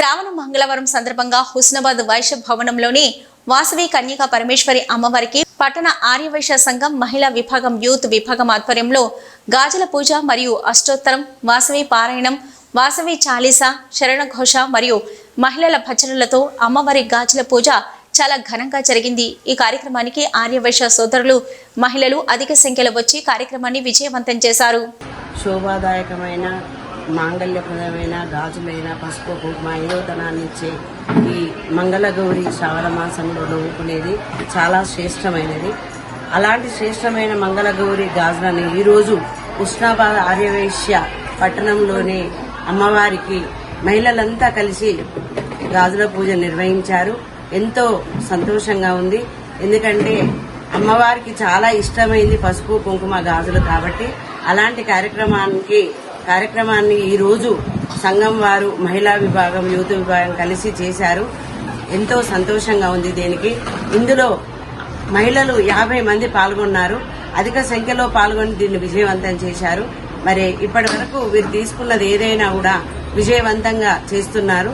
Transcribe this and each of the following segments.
శ్రావణ మంగళవారం సందర్భంగా హుస్నాబాద్ వైశ్య భవనంలోని వాసవి కన్యకా పరమేశ్వరి అమ్మవారికి పట్టణ ఆర్యవైశ్య సంఘం మహిళా విభాగం యూత్ విభాగం ఆధ్వర్యంలో గాజుల పూజ మరియు అష్టోత్తరం వాసవి పారాయణం వాసవి చాలీసా శరణఘోష మరియు మహిళల భజనలతో అమ్మవారి గాజుల పూజ చాలా ఘనంగా జరిగింది. ఈ కార్యక్రమానికి ఆర్యవైశ్య సోదరులు మహిళలు అధిక సంఖ్యలో వచ్చి కార్యక్రమాన్ని విజయవంతం చేశారు. శోభాదాయకమైన మాంగళ్యప్రదమైన గాజులైన పసుపు కుంకుమ ఐదోతనాన్ని ఇచ్చే ఈ మంగళగౌరి శ్రావణ మాసంలో నవ్వుకునేది చాలా శ్రేష్టమైనది. అలాంటి శ్రేష్టమైన మంగళగౌరి గాజులని ఈరోజు ఉష్ణాబాద్ ఆర్యవైశ్య పట్టణంలోని అమ్మవారికి మహిళలంతా కలిసి గాజుల పూజ నిర్వహించారు. ఎంతో సంతోషంగా ఉంది. ఎందుకంటే అమ్మవారికి చాలా ఇష్టమైంది పసుపు కుంకుమ గాజులు కాబట్టి అలాంటి కార్యక్రమానికి కార్యక్రమాన్ని ఈరోజు సంఘం వారు మహిళా విభాగం యూత్ విభాగం కలిసి చేశారు. ఎంతో సంతోషంగా ఉంది దీనికి. ఇందులో మహిళలు యాభై మంది పాల్గొన్నారు. అధిక సంఖ్యలో పాల్గొని దీన్ని విజయవంతం చేశారు. మరి ఇప్పటి వరకు వీరు తీసుకున్నది ఏదైనా కూడా విజయవంతంగా చేస్తున్నారు.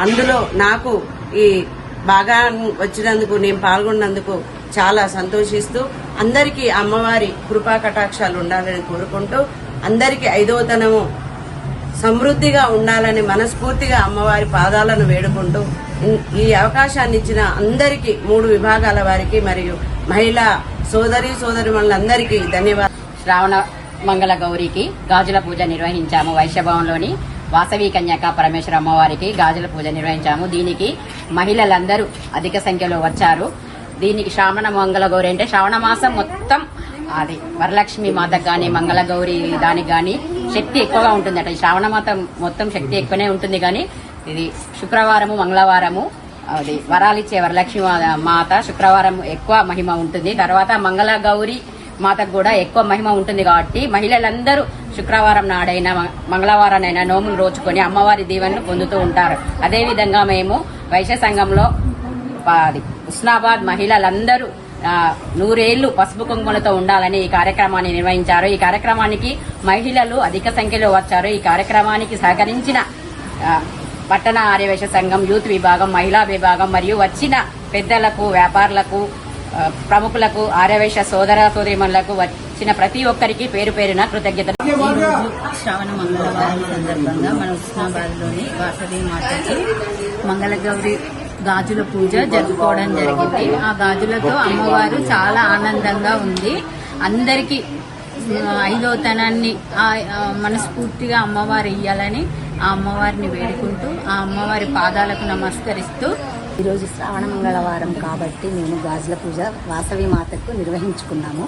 అందులో నాకు ఈ బాగా వచ్చినందుకు నేను పాల్గొన్నందుకు చాలా సంతోషిస్తూ అందరికీ అమ్మవారి కృపా కటాక్షాలు ఉండాలని కోరుకుంటూ అందరికీ ఐదవతనము. సమృద్ధిగా ఉండాలని మనస్ఫూర్తిగా అమ్మవారి పాదాలను వేడుకుంటూ ఈ అవకాశాన్ని ఇచ్చిన అందరికీ మూడు విభాగాల వారికి మరియు మహిళా సోదరి సోదరి మనందరికీ ధన్యవాదాలు శ్రావణ మంగళ గౌరికి గాజుల పూజ నిర్వహించాము వైశ్యభవన్లోని వాసవి కన్యాక పరమేశ్వర అమ్మవారికి గాజుల పూజ నిర్వహించాము. దీనికి మహిళలందరూ అధిక సంఖ్యలో వచ్చారు. దీనికి శ్రావణ మంగళ గౌరి అంటే శ్రావణ మాసం మొత్తం అది. వరలక్ష్మి మాతకు కానీ మంగళగౌరి దానికి కానీ శక్తి ఎక్కువగా ఉంటుందట. ఈ శ్రావణ మాతం మొత్తం శక్తి ఎక్కువనే ఉంటుంది కానీ ఇది శుక్రవారము మంగళవారము అది వరాలిచ్చే వరలక్ష్మి మాత శుక్రవారం ఎక్కువ మహిమ ఉంటుంది. తర్వాత మంగళ గౌరి మాతకు కూడా ఎక్కువ మహిమ ఉంటుంది కాబట్టి మహిళలందరూ శుక్రవారం నాడైనా మంగళవారానైనా నోములు రోజుకొని అమ్మవారి దీవెనలు పొందుతూ ఉంటారు. అదేవిధంగా మేము వైశ్య సంఘంలో అది ఉస్నాబాద్ మహిళలందరూ నూరేళ్ళు పసుపు కుంకుమలతో ఉండాలని ఈ కార్యక్రమాన్ని నిర్వహించారు. ఈ కార్యక్రమానికి మహిళలు అధిక సంఖ్యలో వచ్చారు. ఈ కార్యక్రమానికి సహకరించిన పట్టణ ఆర్యవేశ సంఘం యూత్ విభాగం మహిళా విభాగం మరియు వచ్చిన పెద్దలకు వ్యాపారులకు ప్రముఖులకు ఆర్యవేశ సోదర సోదరిమణులకు వచ్చిన ప్రతి ఒక్కరికి పేరు పేరున కృతజ్ఞతలు. శ్రావణ మంగళవారం సందర్భంగా మన ఉస్నాబాద్లోని వాసవి మాతకి మంగళగౌరి గాజుల పూజ జరుపుకోవడం జరిగింది. ఆ గాజులతో అమ్మవారు చాలా ఆనందంగా ఉంది. అందరికీ ఐదవతనాన్ని ఐదోతనాన్ని మనస్ఫూర్తిగా అమ్మవారు ఇయ్యాలని ఆ అమ్మవారిని వేడుకుంటూ ఆ అమ్మవారి పాదాలకు నమస్కరిస్తూ ఈరోజు శ్రావణ మంగళవారం కాబట్టి మేము గాజుల పూజ వాసవి మాతకు నిర్వహించుకున్నాము.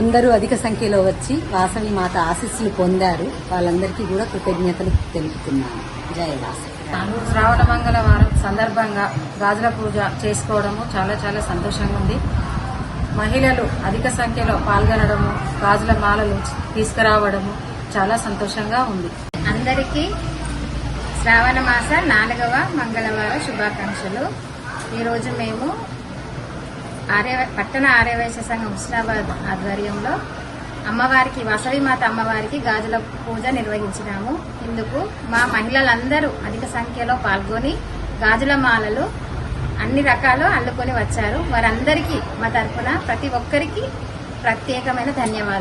అందరూ అధిక సంఖ్యలో వచ్చి వాసవి మాత ఆశీస్సులు పొందారు. వాళ్ళందరికీ కూడా కృతజ్ఞతలు తెలుపుతున్నాము. జయ వాసవి. శ్రావణ మంగళవారం సందర్భంగా గాజుల పూజ చేసుకోవడము చాలా చాలా సంతోషంగా ఉంది. మహిళలు అధిక సంఖ్యలో పాల్గొనడము గాజుల మాలలు తీసుకురావడము చాలా సంతోషంగా ఉంది. అందరికీ శ్రావణ మాస నాలుగవ మంగళవార శుభాకాంక్షలు. ఈరోజు మేము ఆర్య పట్టణ ఆర్యవైశ్య సంఘం హుస్నాబాద్ ఆధ్వర్యంలో అమ్మవారికి వాసవిమాత అమ్మవారికి గాజుల పూజ నిర్వహించినాము. ఇందుకు మా మహిళలందరూ అధిక సంఖ్యలో పాల్గొని గాజుల మాలలు అన్ని రకాలు అల్లుకొని వచ్చారు. వారందరికీ మా తరపున ప్రతి ఒక్కరికి ప్రత్యేకమైన ధన్యవాదాలు.